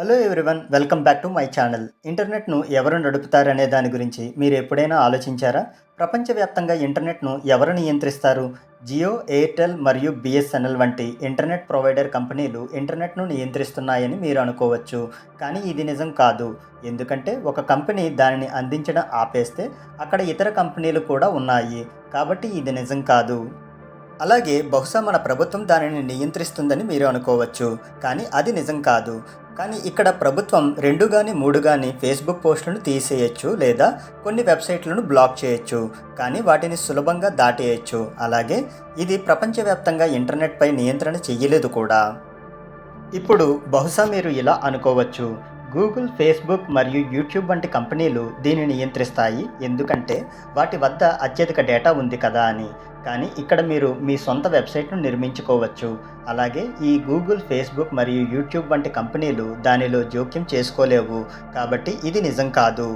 Hello everyone welcome back to my channel ఇంటర్నెట్ను ఎవరు నడుపుతారనే దాని గురించి మీరు ఎప్పుడైనా ఆలోచించారా? ప్రపంచవ్యాప్తంగా ఇంటర్నెట్ను ఎవరు నియంత్రిస్తారు? జియో ఎయిర్టెల్ మరియు బిఎస్ఎన్ఎల్ వంటి ఇంటర్నెట్ ప్రొవైడర్ కంపెనీలు ఇంటర్నెట్ను నియంత్రిస్తున్నాయని మీరు అనుకోవచ్చు. కానీ ఇది నిజం కాదు. ఎందుకంటే ఒక కంపెనీ దానిని అందించడం ఆపేస్తే అక్కడ ఇతర కంపెనీలు కూడా ఉన్నాయి. కాబట్టి ఇది నిజం కాదు. అలాగే బహుశా మన ప్రభుత్వం దానిని నియంత్రిస్తుందని మీరు అనుకోవచ్చు. కానీ అది నిజం కాదు. కానీ ఇక్కడ ప్రభుత్వం రెండు కానీ మూడు కానీ ఫేస్బుక్ పోస్టులను తీసేయచ్చు లేదా కొన్ని వెబ్సైట్లను బ్లాక్ చేయొచ్చు. కానీ వాటిని సులభంగా దాటేయచ్చు. అలాగే ఇది ప్రపంచవ్యాప్తంగా ఇంటర్నెట్పై నియంత్రణ చెయ్యలేదు కూడా. ఇప్పుడు బహుశా మీరు ఇలా అనుకోవచ్చు. గూగుల్ ఫేస్బుక్ మరియు యూట్యూబ్ వంటి కంపెనీలు దీన్ని నియంత్రిస్తాయి. ఎందుకంటే వాటి వద్ద అత్యధిక డేటా ఉంది కదా అని. కానీ ఇక్కడ మీరు మీ సొంత వెబ్సైట్ను నిర్మించుకోవచ్చు. అలాగే ఈ గూగుల్ ఫేస్బుక్ మరియు యూట్యూబ్ వంటి కంపెనీలు దానిలో జోక్యం చేసుకోలేవు. కాబట్టి ఇది నిజం కాదు.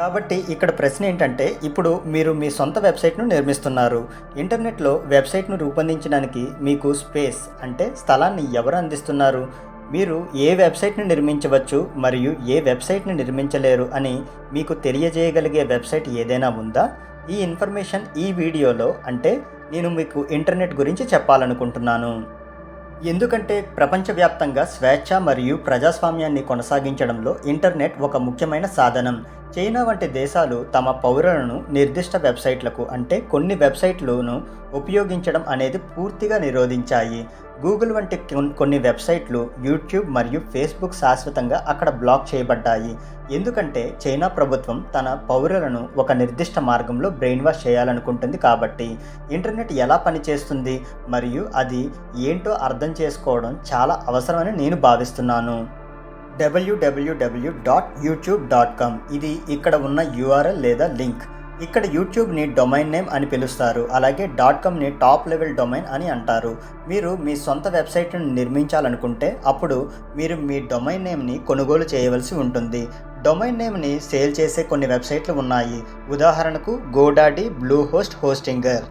కాబట్టి ఇక్కడ ప్రశ్న ఏంటంటే ఇప్పుడు మీరు మీ సొంత వెబ్సైట్ను నిర్మిస్తున్నారు. ఇంటర్నెట్లో వెబ్సైట్ను రూపొందించడానికి మీకు స్పేస్ అంటే స్థలాన్ని ఎవరు అందిస్తున్నారు? మీరు ఏ వెబ్సైట్ని నిర్మించవచ్చు మరియు ఏ వెబ్సైట్ని నిర్మించలేరు అని మీకు తెలియజేయగలిగే వెబ్సైట్ ఏదైనా ఉందా? ఈ ఇన్ఫర్మేషన్ ఈ వీడియోలో అంటే నేను మీకు ఇంటర్నెట్ గురించి చెప్పాలనుకుంటున్నాను. ఎందుకంటే ప్రపంచవ్యాప్తంగా స్వేచ్ఛ మరియు ప్రజాస్వామ్యాన్ని కొనసాగించడంలో ఇంటర్నెట్ ఒక ముఖ్యమైన సాధనం. చైనా వంటి దేశాలు తమ పౌరులను నిర్దిష్ట వెబ్సైట్లకు అంటే కొన్ని వెబ్సైట్లను ఉపయోగించడం అనేది పూర్తిగా నిరోధించాయి. గూగుల్ వంటి కొన్ని వెబ్సైట్లు యూట్యూబ్ మరియు ఫేస్బుక్ శాశ్వతంగా అక్కడ బ్లాక్ చేయబడ్డాయి. ఎందుకంటే చైనా ప్రభుత్వం తన పౌరులను ఒక నిర్దిష్ట మార్గంలో బ్రెయిన్ వాష్ చేయాలనుకుంటుంది కాబట్టి ఇంటర్నెట్ ఎలా పనిచేస్తుంది మరియు అది ఏంటో అర్థం చేసుకోవడం చాలా అవసరమని నేను భావిస్తున్నాను. డబ్ల్యూడబ్ల్యూడబ్ల్యూ డాట్ యూట్యూబ్ డాట్ కామ్ ఇది ఇక్కడ ఉన్న యూఆర్ఎల్ లేదా లింక్. ఇక్కడ యూట్యూబ్ని డొమైన్ నేమ్ అని పిలుస్తారు. అలాగే డాట్ కామ్ని టాప్ లెవెల్ డొమైన్ అని అంటారు. మీరు మీ సొంత వెబ్సైట్ను నిర్మించాలనుకుంటే అప్పుడు మీరు మీ డొమైన్ నేమ్ని కొనుగోలు చేయవలసి ఉంటుంది. డొమైన్ నేమ్ని సేల్ చేసే కొన్ని వెబ్సైట్లు ఉన్నాయి. ఉదాహరణకు గోడాడి బ్లూ హోస్ట్ హోస్టింగర్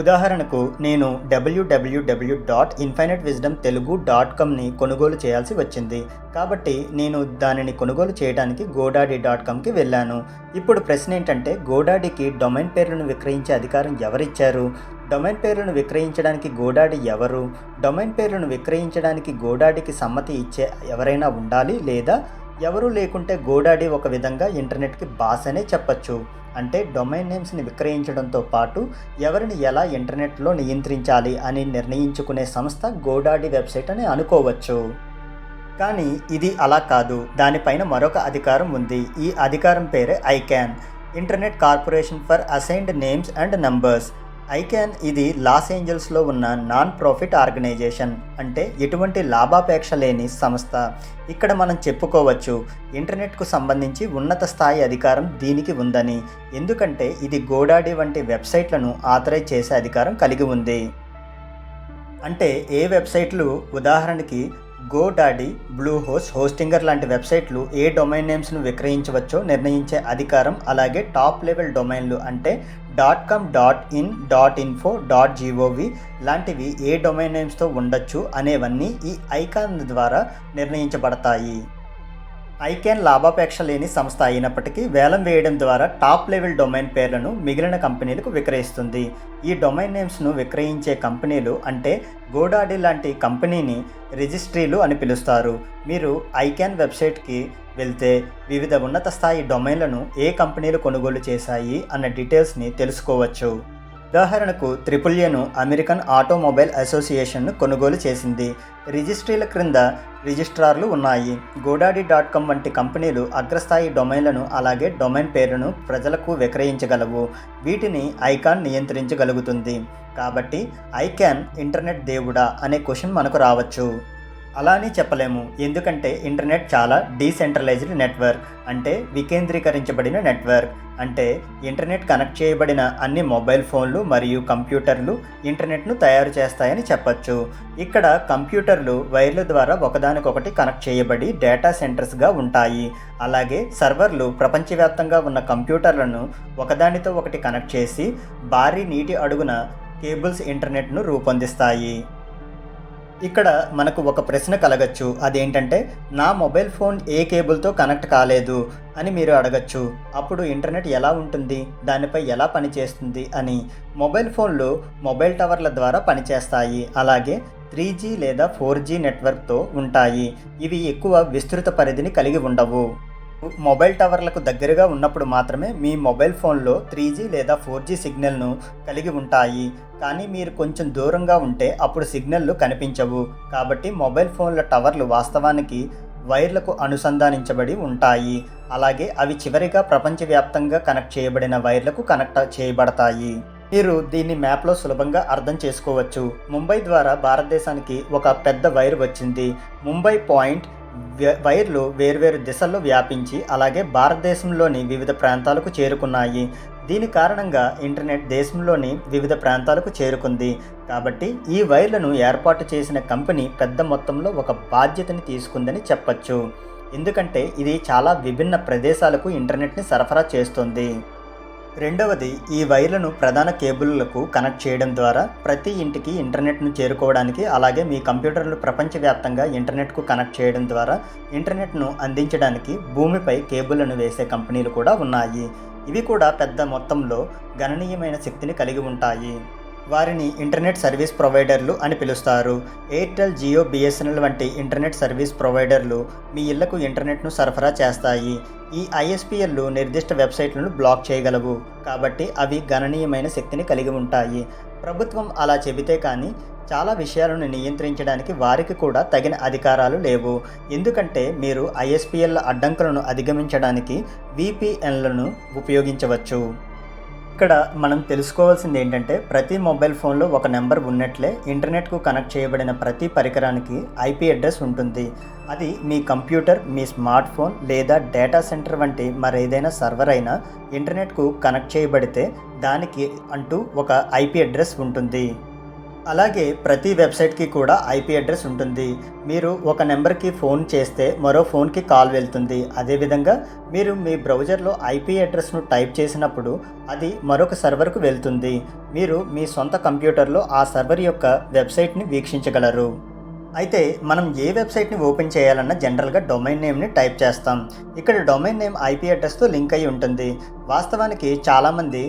ఉదాహరణకు నేను డబ్ల్యూడబ్ల్యూడబ్ల్యూ dot infinite wisdom Telugu dot కామ్ని కొనుగోలు చేయాల్సి వచ్చింది. కాబట్టి నేను దానిని కొనుగోలు చేయడానికి గోడాడీ డాట్ కామ్కి వెళ్ళాను. ఇప్పుడు ప్రశ్న ఏంటంటే గోడాడికి డొమైన్ పేర్లను విక్రయించే అధికారం ఎవరిచ్చారు? డొమైన్ పేర్లను విక్రయించడానికి గోడాడి ఎవరు? డొమైన్ పేర్లను విక్రయించడానికి గోడాడికి సమ్మతి ఇచ్చే ఎవరైనా ఉండాలి లేదా? ఎవరూ లేకుంటే గోడాడి ఒక విధంగా ఇంటర్నెట్కి బాస్ అనే చెప్పచ్చు. అంటే డొమైన్ నేమ్స్ని విక్రయించడంతో పాటు ఎవరిని ఎలా ఇంటర్నెట్లో నియంత్రించాలి అని నిర్ణయించుకునే సంస్థ గోడాడి వెబ్సైట్ అని అనుకోవచ్చు. కానీ ఇది అలా కాదు. దానిపైన మరొక అధికారం ఉంది. ఈ అధికారం పేరే ICANN internet corporation for assigned names and numbers. ICANN ఇది లాస్ ఏంజల్స్లో ఉన్న నాన్ ప్రాఫిట్ ఆర్గనైజేషన్ అంటే ఎటువంటి లాభాపేక్ష లేని సంస్థ. ఇక్కడ మనం చెప్పుకోవచ్చు ఇంటర్నెట్కు సంబంధించి ఉన్నత స్థాయి అధికారం దీనికి ఉందని. ఎందుకంటే ఇది గోడాడి వంటి వెబ్సైట్లను ఆథరైజ్ చేసే అధికారం కలిగి ఉంది. అంటే ఏ వెబ్సైట్లు ఉదాహరణకి go daddy blue hose Hostinger లాంటి వెబ్సైట్లు ఏ డొమైన్ నేమ్స్ను విక్రయించవచ్చో నిర్ణయించే అధికారం అలాగే టాప్ లెవెల్ డొమైన్లు అంటే. Dot com dot in dot info dot G O V లాంటివి ఏ డొమైన్ నేమ్స్తో ఉండొచ్చు అనేవన్నీ ఈ ఐకాన్ ద్వారా నిర్ణయించబడతాయి. ఐకాన్ లాభాపేక్ష లేని సంస్థ అయినప్పటికీ వేలం వేయడం ద్వారా టాప్ లెవెల్ డొమైన్ పేర్లను మిగిలిన కంపెనీలకు విక్రయిస్తుంది. ఈ డొమైన్ నేమ్స్ను విక్రయించే కంపెనీలు అంటే గోడాడి లాంటి కంపెనీని రిజిస్ట్రీలు అని పిలుస్తారు. మీరు ఐకాన్ వెబ్సైట్కి వెళ్తే వివిధ ఉన్నత స్థాయి డొమైన్లను ఏ కంపెనీలు కొనుగోలు చేశాయి అన్న డీటెయిల్స్ని తెలుసుకోవచ్చు. ఉదాహరణకు త్రిపుల్యను అమెరికన్ ఆటోమొబైల్ అసోసియేషన్ను కొనుగోలు చేసింది. రిజిస్ట్రీల క్రింద రిజిస్ట్రార్లు ఉన్నాయి. గోడాడి డాట్ కామ్ వంటి కంపెనీలు అగ్రస్థాయి డొమైన్లను అలాగే డొమైన్ పేరును ప్రజలకు విక్రయించగలవు. వీటిని ఐకాన్ నియంత్రించగలుగుతుంది. కాబట్టి ఐకాన్ ఇంటర్నెట్ దేవుడా అనే క్వశ్చన్ మనకు రావచ్చు. అలా అని చెప్పలేము. ఎందుకంటే ఇంటర్నెట్ చాలా డీసెంట్రలైజ్డ్ నెట్వర్క్ అంటే వికేంద్రీకరించబడిన నెట్వర్క్. అంటే ఇంటర్నెట్ కనెక్ట్ చేయబడిన అన్ని మొబైల్ ఫోన్లు మరియు కంప్యూటర్లు ఇంటర్నెట్ను తయారు చేస్తాయని చెప్పచ్చు. ఇక్కడ కంప్యూటర్లు వైర్ల ద్వారా ఒకదానికొకటి కనెక్ట్ చేయబడి డేటా సెంటర్స్గా ఉంటాయి. అలాగే సర్వర్లు ప్రపంచవ్యాప్తంగా ఉన్న కంప్యూటర్లను ఒకదానితో ఒకటి కనెక్ట్ చేసి భారీ నీటి అడుగున కేబుల్స్ ఇంటర్నెట్ను రూపొందిస్తాయి. ఇక్కడ మనకు ఒక ప్రశ్న కలగచ్చు. అదేంటంటే నా మొబైల్ ఫోన్ ఏ కేబుల్తో కనెక్ట్ కాలేదు అని మీరు అడగచ్చు. అప్పుడు ఇంటర్నెట్ ఎలా ఉంటుంది? దానిపై ఎలా పనిచేస్తుంది? అని. మొబైల్ ఫోన్లు మొబైల్ టవర్ల ద్వారా పనిచేస్తాయి. అలాగే త్రీ జీ లేదా ఫోర్ జీ నెట్వర్క్తో ఉంటాయి. ఇవి ఎక్కువ విస్తృత పరిధిని కలిగి ఉండవు. మొబైల్ టవర్లకు దగ్గరగా ఉన్నప్పుడు మాత్రమే మీ మొబైల్ ఫోన్లో త్రీ జీ లేదా ఫోర్ జీ సిగ్నల్ను కలిగి ఉంటాయి. కానీ మీరు కొంచెం దూరంగా ఉంటే అప్పుడు సిగ్నల్లు కనిపించవు. కాబట్టి మొబైల్ ఫోన్ల టవర్లు వాస్తవానికి వైర్లకు అనుసంధానించబడి ఉంటాయి. అలాగే అవి చివరిగా ప్రపంచవ్యాప్తంగా కనెక్ట్ చేయబడిన వైర్లకు కనెక్ట్ చేయబడతాయి. మీరు దీన్ని మ్యాప్లో సులభంగా అర్థం చేసుకోవచ్చు. ముంబై ద్వారా భారతదేశానికి ఒక పెద్ద వైర్ వచ్చింది. ముంబై పాయింట్ వైర్లు వేర్వేరు దిశల్లో వ్యాపించి అలాగే భారతదేశంలోని వివిధ ప్రాంతాలకు చేరుకున్నాయి. దీని కారణంగా ఇంటర్నెట్ దేశంలోని వివిధ ప్రాంతాలకు చేరుకుంది. కాబట్టి ఈ వైర్లను ఏర్పాటు చేసిన కంపెనీ పెద్ద మొత్తంలో ఒక బాధ్యతని తీసుకుందని చెప్పచ్చు. ఎందుకంటే ఇది చాలా విభిన్న ప్రదేశాలకు ఇంటర్నెట్ని సరఫరా చేస్తుంది. రెండవది ఈ వైర్లను ప్రధాన కేబుల్లకు కనెక్ట్ చేయడం ద్వారా ప్రతి ఇంటికి ఇంటర్నెట్ను చేరుకోవడానికి అలాగే మీ కంప్యూటర్లు ప్రపంచవ్యాప్తంగా ఇంటర్నెట్కు కనెక్ట్ చేయడం ద్వారా ఇంటర్నెట్ను అందించడానికి భూమిపై కేబుల్లను వేసే కంపెనీలు కూడా ఉన్నాయి. ఇవి కూడా పెద్ద మొత్తంలో గణనీయమైన శక్తిని కలిగి ఉంటాయి. వారిని ఇంటర్నెట్ సర్వీస్ ప్రొవైడర్లు అని పిలుస్తారు. ఎయిర్టెల్ జియో బిఎస్ఎన్ఎల్ వంటి ఇంటర్నెట్ సర్వీస్ ప్రొవైడర్లు మీ ఇళ్ళకు ఇంటర్నెట్ను సరఫరా చేస్తాయి. ఈ ఐఎస్పిఎల్లు నిర్దిష్ట వెబ్సైట్లను బ్లాక్ చేయగలవు. కాబట్టి అవి గణనీయమైన శక్తిని కలిగి ఉంటాయి. ప్రభుత్వం అలా చెబితే కానీ చాలా విషయాలను నియంత్రించడానికి వారికి కూడా తగిన అధికారాలు లేవు. ఎందుకంటే మీరు ఐఎస్పిఎల్ అడ్డంకులను అధిగమించడానికి విపిఎన్లను ఉపయోగించవచ్చు. ఇక్కడ మనం తెలుసుకోవాల్సింది ఏంటంటే ప్రతి మొబైల్ ఫోన్లో ఒక నెంబర్ ఉన్నట్లే ఇంటర్నెట్కు కనెక్ట్ చేయబడిన ప్రతి పరికరానికి ఐపీ అడ్రస్ ఉంటుంది. అది మీ కంప్యూటర్ మీ స్మార్ట్ ఫోన్ లేదా డేటా సెంటర్ వంటి మరేదైనా సర్వర్ అయినా ఇంటర్నెట్కు కనెక్ట్ చేయబడితే దానికి అంటూ ఒక ఐపీ అడ్రస్ ఉంటుంది. అలాగే ప్రతి వెబ్సైట్కి కూడా ఐపీ అడ్రస్ ఉంటుంది. మీరు ఒక నెంబర్కి ఫోన్ చేస్తే మరో ఫోన్కి కాల్ వెళ్తుంది. అదేవిధంగా మీరు మీ బ్రౌజర్లో ఐపీ అడ్రస్ను టైప్ చేసినప్పుడు అది మరొక సర్వర్కు వెళ్తుంది. మీరు మీ సొంత కంప్యూటర్లో ఆ సర్వర్ యొక్క వెబ్సైట్ని వీక్షించగలరు. అయితే మనం ఏ వెబ్సైట్ని ఓపెన్ చేయాలన్నా జనరల్గా డొమైన్ నేమ్ని టైప్ చేస్తాం. ఇక్కడ డొమైన్ నేమ్ ఐపీ అడ్రస్తో లింక్ అయి ఉంటుంది. వాస్తవానికి చాలామంది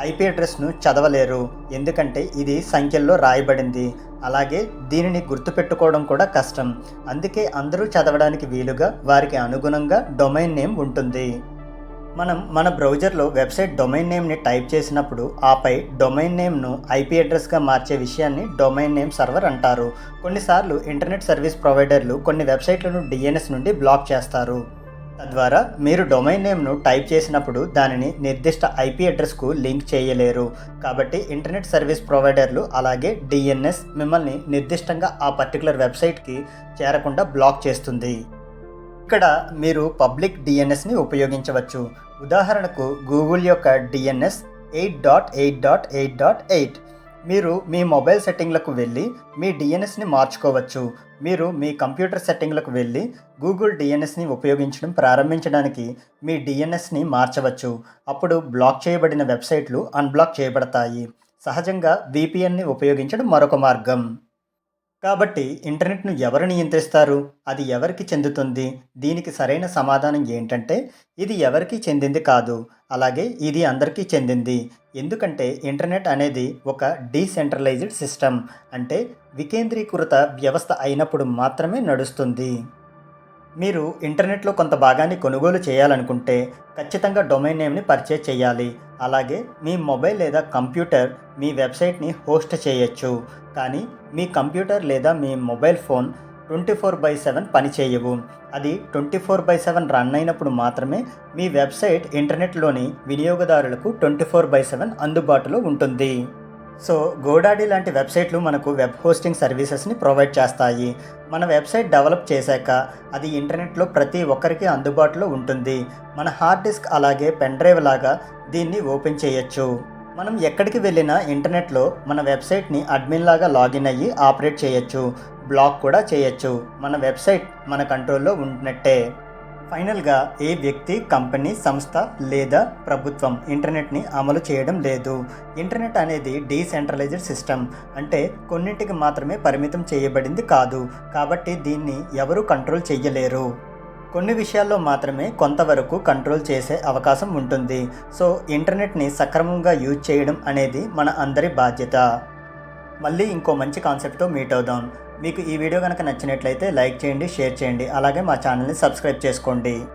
ఐపీ అడ్రస్ను చదవలేరు. ఎందుకంటే ఇది సంఖ్యల్లో రాయబడింది. అలాగే దీనిని గుర్తుపెట్టుకోవడం కూడా కష్టం. అందుకే అందరూ చదవడానికి వీలుగా వారికి అనుగుణంగా డొమైన్ నేమ్ ఉంటుంది. మనం మన బ్రౌజర్లో వెబ్సైట్ డొమైన్ నేమ్ని టైప్ చేసినప్పుడు ఆపై డొమైన్ నేమ్ను ఐపీ అడ్రస్గా మార్చే విషయాన్ని డొమైన్ నేమ్ సర్వర్ అంటారు. కొన్నిసార్లు ఇంటర్నెట్ సర్వీస్ ప్రొవైడర్లు కొన్ని వెబ్సైట్లను డిఎన్ఎస్ నుండి బ్లాక్ చేస్తారు. తద్వారా మీరు డొమైన్ నేమ్ను టైప్ చేసినప్పుడు దానిని నిర్దిష్ట ఐపీ అడ్రస్కు లింక్ చేయలేరు. కాబట్టి ఇంటర్నెట్ సర్వీస్ ప్రొవైడర్లు అలాగే డిఎన్ఎస్ మిమ్మల్ని నిర్దిష్టంగా ఆ పర్టికులర్ వెబ్సైట్కి చేరకుండా బ్లాక్ చేస్తుంది. ఇక్కడ మీరు పబ్లిక్ డిఎన్ఎస్ని ఉపయోగించవచ్చు. ఉదాహరణకు గూగుల్ యొక్క DNS eight dot eight dot eight dot eight. మీరు మీ మొబైల్ సెట్టింగ్లకు వెళ్ళి మీ డిఎన్ఎస్ని మార్చుకోవచ్చు. మీరు మీ కంప్యూటర్ సెట్టింగ్లకు వెళ్ళి గూగుల్ డిఎన్ఎస్ని ఉపయోగించడం ప్రారంభించడానికి మీ డిఎన్ఎస్ని మార్చవచ్చు. అప్పుడు బ్లాక్ చేయబడిన వెబ్సైట్లు అన్బ్లాక్ చేయబడతాయి. సహజంగా విపిఎన్ని ఉపయోగించడం మరొక మార్గం. కాబట్టి ఇంటర్నెట్ను ఎవరు నియంత్రిస్తారు? అది ఎవరికి చెందుతుంది? దీనికి సరైన సమాధానం ఏంటంటే ఇది ఎవరికి చెందింది కాదు. అలాగే ఇది అందరికీ చెందింది. ఎందుకంటే ఇంటర్నెట్ అనేది ఒక డీసెంట్రలైజ్డ్ సిస్టమ్. అంటే వికేంద్రీకృత వ్యవస్థ అయినప్పుడు మాత్రమే నడుస్తుంది. మీరు ఇంటర్నెట్లో కొంత భాగాన్ని కొనుగోలు చేయాలనుకుంటే ఖచ్చితంగా డొమైన్ నేమ్ని పర్చేజ్ చేయాలి. అలాగే మీ మొబైల్ లేదా కంప్యూటర్ మీ వెబ్సైట్ని హోస్ట్ చేయొచ్చు. కానీ మీ కంప్యూటర్ లేదా మీ mobile phone twenty four by seven పనిచేయవు. అది twenty four by seven run అయినప్పుడు మాత్రమే మీ వెబ్సైట్ ఇంటర్నెట్లోని వినియోగదారులకు ట్వంటీ ఫోర్ బై సెవెన్ అందుబాటులో ఉంటుంది. సో గోడాడీ లాంటి వెబ్సైట్లు మనకు వెబ్ హోస్టింగ్ సర్వీసెస్ని ప్రొవైడ్ చేస్తాయి. మన వెబ్సైట్ డెవలప్ చేశాక అది ఇంటర్నెట్లో ప్రతి ఒక్కరికి అందుబాటులో ఉంటుంది. మన హార్డ్ డిస్క్ అలాగే పెన్ డ్రైవ్ లాగా దీన్ని ఓపెన్ చేయొచ్చు. మనం ఎక్కడికి వెళ్ళినా ఇంటర్నెట్లో మన వెబ్సైట్ని అడ్మిన్ లాగా లాగిన్ అయ్యి ఆపరేట్ చేయొచ్చు. బ్లాక్ కూడా చేయొచ్చు. మన వెబ్సైట్ మన కంట్రోల్లో ఉన్నట్టే. ఫైనల్గా ఏ వ్యక్తి కంపెనీ సంస్థ లేదా ప్రభుత్వం ఇంటర్నెట్ని అమలు చేయడం లేదు? ఇంటర్నెట్ అనేది డీసెంట్రలైజ్డ్ సిస్టమ్ అంటే కొన్నింటికి మాత్రమే పరిమితం చేయబడింది కాదు. కాబట్టి దీన్ని ఎవరు కంట్రోల్ చేయలేరు కొన్ని విషయాల్లో మాత్రమే కొంతవరకు కంట్రోల్ చేసే అవకాశం ఉంటుంది. సో ఇంటర్నెట్ని సక్రమంగా యూజ్ చేయడం అనేది మన అందరి బాధ్యత. మళ్ళీ ఇంకో మంచి కాన్సెప్ట్తో మీట్ అవుదాం. మీకు ఈ వీడియో కనుక నచ్చినట్లయితే లైక్ చేయండి షేర్ చేయండి అలాగే మా ఛానల్ని సబ్స్క్రైబ్ చేసుకోండి.